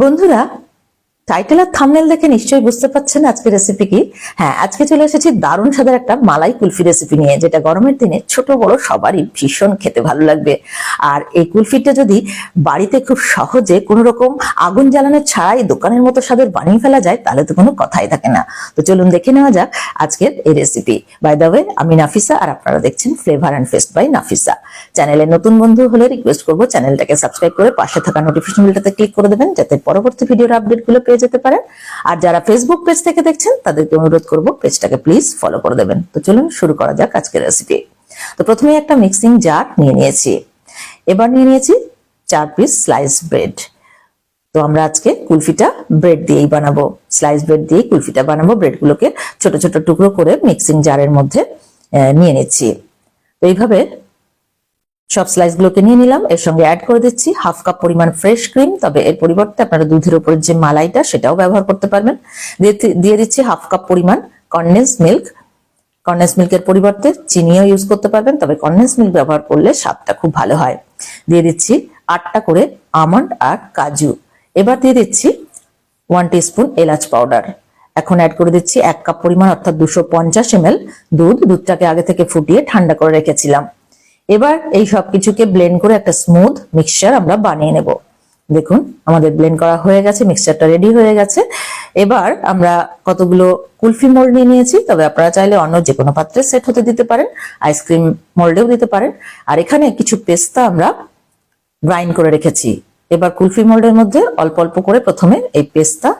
বন্ধুরা টাইটেল আর থামনেল দেখে নিশ্চয়ই বুঝতে পারছেন আজকে রেসিপি কি। হ্যাঁ আজকে চলে এসেছি দারুণ স্বাদের একটা মালাই কুলফি রেসিপি নিয়ে, যেটা গরমের দিনে ছোট বড় সবারই ভীষণ খেতে ভালো লাগবে। আর এই কুলফিটা যদি বাড়িতে খুব সহজে কোনো রকম আগুন জ্বালানো ছাড়াই দোকানের মতো স্বাদের বানিয়ে ফেলা যায়, তাহলে তো কোনো কথাই থাকে না। তো চলুন দেখে নেওয়া যাক আজকের এই রেসিপি বাই দ্য ওয়ে আমি নাফিসা আর আপনারা দেখছেন flavour and fest by Nafisa. চ্যানেলে নতুন বন্ধু হলে রিকোয়েস্ট করব চ্যানেলটাকে সাবস্ক্রাইব করে পাশে থাকা নোটিফিকেশন বেলটাতে ক্লিক করে দেবেন, যাতে পরবর্তী ভিডিওর আপডেটগুলো যেতে পারেন। আর যারা ফেসবুক পেজ থেকে দেখছেন, তাদেরকে অনুরোধ করব পেজটাকে প্লিজ ফলো করে দেবেন। তো চলুন শুরু করা যাক আজকের রেসিপি তো প্রথমে একটা মিক্সিং জার নিয়ে নিয়েছি। এবার নিয়ে নিয়েছি চার পিস স্লাইস ব্রেড তো আমরা আজকে কুলফিটা ব্রেড দিয়েই বানাবো। স্লাইস ব্রেড দিয়ে কুলফিটা বানাবো। ব্রেডগুলোকে ছোট ছোট টুকরো করে মিক্সিং জারের মধ্যে নিয়ে নিচ্ছি। তো এইভাবে সব স্লাইস গুলোকে নিয়ে নিলাম। এর সঙ্গে অ্যাড করে দিচ্ছি হাফ কাপ পরিমাণ ফ্রেশ ক্রিম তবে এর পরিবর্তে আপনারা দুধের উপর যে মালাইটা, সেটাও ব্যবহার করতে পারবেন। দিয়ে দিচ্ছি হাফ কাপ পরিমাণ কন্ডেন্স মিল্ক কন্ডেন্স মিল্কের পরিবর্তে চিনিও ইউজ করতে পারবেন, তবে কন্ডেন্স মিল্ক ব্যবহার করলে স্বাদটা খুব ভালো হয়। দিয়ে দিচ্ছি আটটা করে আমন্ড আর কাজু। এবার দিয়ে দিচ্ছি ওয়ান টিস্পুন এলাচ পাউডার এখন অ্যাড করে দিচ্ছি এক কাপ পরিমাণ অর্থাৎ দুশো পঞ্চাশ এমএল দুধ। দুধটাকে আগে থেকে ফুটিয়ে ঠান্ডা করে রেখেছিলাম। এবার এই সব কিছুকে ব্লেন্ড করে একটা স্মুথ মিক্সচার আমরা বানিয়ে নেব। দেখুন, আমাদের ব্লেন্ড করা হয়ে গেছে মিক্সচারটা রেডি হয়ে গেছে। এবার আমরা কতগুলো কুলফি মোল্ড নিয়ে নিয়েছি, তবে আপনারা চাইলে অন্য যে কোনো পাত্রে সেট হতে দিতে পারেন আইসক্রিম মোল্ডেও দিতে পারেন। আর এখানে কিছু পেস্তা আমরা গ্রাইন্ড করে রেখেছি। এবার কুলফি মোল্ডের মধ্যে অল্প অল্প করে প্রথমে এই পেস্তা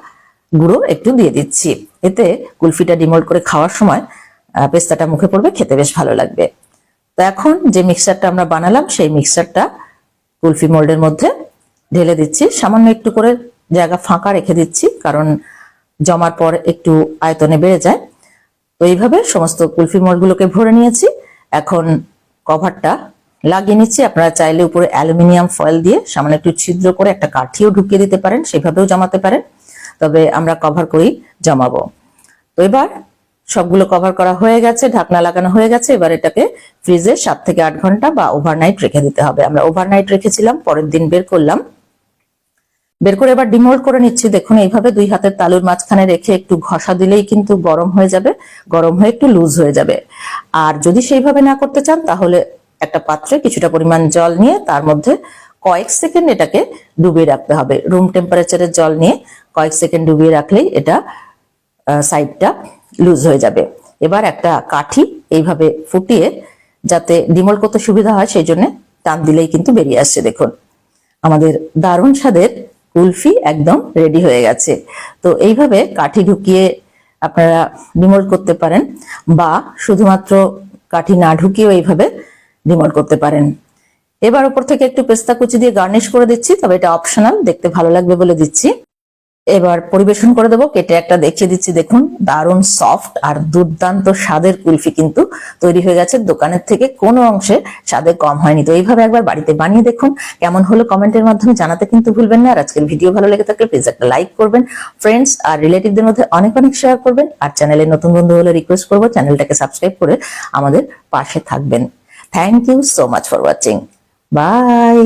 গুঁড়ো একটু দিয়ে দিচ্ছি। এতে কুলফিটা ডিমোল্ড করে খাওয়ার সময় পেস্তাটা মুখে পড়বে, খেতে বেশ ভালো লাগবে। তো এখন যে মিক্সচারটা আমরা বানালাম, সেই মিক্সচারটা কুলফি মোল্ডের মধ্যে ঢেলে দিচ্ছি। সামান্য একটু করে জায়গা ফাঁকা রেখে দিচ্ছি, কারণ জমার পর একটু আয়তনে বেড়ে যায়। তো এইভাবে সমস্ত কুলফি মোড়গুলোকে ভরে নিয়েছি। এখন কভারটা লাগিয়ে নিচ্ছি। আপনারা চাইলে উপরে অ্যালুমিনিয়াম ফয়েল দিয়ে সামান্য একটু ছিদ্র করে একটা কাঠিও ঢুকিয়ে দিতে পারেন, সেভাবেও জমাতে পারেন। তবে আমরা কভার করেই জমাবো। তো এবার সবগুলো কভার করা হয়ে গেছে, ঢাকনা লাগানো হয়ে গেছে, এবার এটাকে ফ্রিজে সাত থেকে আট ঘণ্টা বা ওভারনাইট রেখে দিতে হবে। আমরা ওভারনাইট রেখেছিলাম, পরের দিন বের করলাম। বের করে এবার ডিমোল্ড করে নিচ্ছি। দেখুন, এইভাবে দুই হাতের তালুর মাঝখানে রেখে একটু ঘষা দিলেই কিন্তু গরম হয়ে যাবে, গরম হয়ে একটু লুজ হয়ে যাবে। আর যদি সেইভাবে না করতে চান, তাহলে একটা পাত্রে কিছুটা পরিমাণ জল নিয়ে তার মধ্যে কয়েক সেকেন্ড এটাকে ডুবিয়ে রাখতে হবে। রুম টেম্পারেচারের জল নিয়ে কয়েক সেকেন্ড ডুবিয়ে রাখলেই এটা সাইডটা লুজ হয়ে যাবে। এবার একটা কাঠি এইভাবে ফুটিয়ে যাতে ডিমোল করতে সুবিধা হয়, সেই জন্য টান দিলেই কিন্তু বেরিয়ে আসছে, দেখুন। আমাদের দারুণ স্বাদের কুলফি একদম রেডি হয়ে গেছে। তো এইভাবে কাঠি ঢুকিয়ে আপনারা ডিমোল্ড করতে পারেন বা শুধুমাত্র কাঠি না ঢুকিয়েও এইভাবে ডিমোল্ড করতে পারেন। এবার উপর থেকে একটু পেস্তা কুচি দিয়ে গার্নিশ করে দিচ্ছি, তবে এটা অপশনাল দেখতে ভালো লাগবে বলে দিচ্ছি। এবার পরিবেশন করে দেবো। কেটে একটা দেখিয়ে দিচ্ছি, দেখুন। দারুণ সফট আর দুর্দান্ত স্বাদের কুলফি কিন্তু তৈরি হয়ে গেছে দোকানের থেকে। কোনো অংশে স্বাদে কম হয়নি। তো এইভাবে একবার বাড়িতে বানিয়ে দেখুন, কেমন হলো কমেন্টের মাধ্যমে জানাতে কিন্তু ভুলবেন না। আর আজকের ভিডিও ভালো লেগে থাকলে প্লিজ একটা লাইক করবেন। ফ্রেন্ডস আর রিলেটিভদের মধ্যে অনেক অনেক শেয়ার করবেন। আর চ্যানেলে নতুন বন্ধু হলে রিকোয়েস্ট করব চ্যানেলটাকে সাবস্ক্রাইব করে আমাদের পাশে থাকবেন। Thank you so much for watching bye